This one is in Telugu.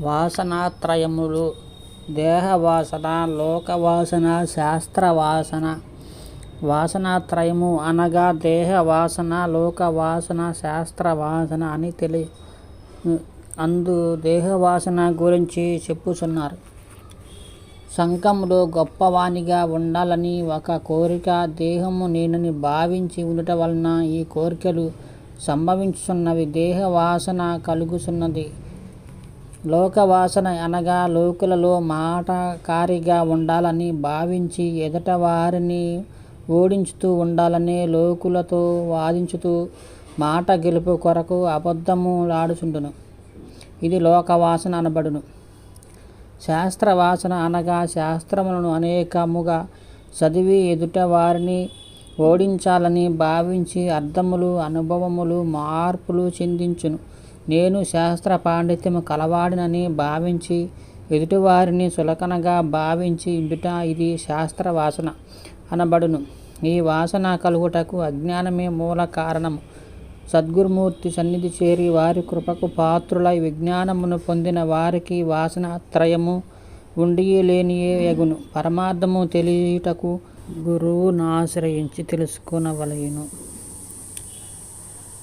వాసనాత్రయములు దేహవాసన లోకవాసన శాస్త్రవాసన. వాసనాత్రయము అనగా దేహవాసన లోకవాసన శాస్త్రవాసన అని తెలి అందు దేహవాసన గురించి చెప్పుచున్నారు. సంఘంలో గొప్పవానిగా ఉండాలని ఒక కోరిక దేహము నేనని భావించి ఉండట వలన ఈ కోరికలు సంభవించున్నవి దేహవాసన కలుగుతున్నది కలుగుచున్నది. లోకవాసన అనగా లోకులలో మాటకారిగా ఉండాలని భావించి ఎదుట వారిని ఓడించుతూ ఉండాలని లోకులతో వాదించుతూ మాట గెలుపు కొరకు అబద్ధములాడుచుండును ఇది లోకవాసన అనబడును. శాస్త్రవాసన అనగా శాస్త్రములను అనేకముగా చదివి ఎదుట వారిని ఓడించాలని భావించి అర్థములు అనుభవములు మార్పులు చెందించును. నేను శాస్త్ర పాండిత్యము కలవాడినని భావించి ఎదుటివారిని చులకనగా భావించి ఇందుట ఇది శాస్త్ర వాసన అనబడును. ఈ వాసన కలుగుటకు అజ్ఞానమే మూల కారణము. సద్గురుమూర్తి సన్నిధి చేరి వారి కృపకు పాత్రులై విజ్ఞానమును పొందిన వారికి వాసన త్రయము ఉండియే లేనియే ఎగును. పరమార్థము తెలియుటకు గురువును ఆశ్రయించి తెలుసుకొనవలయును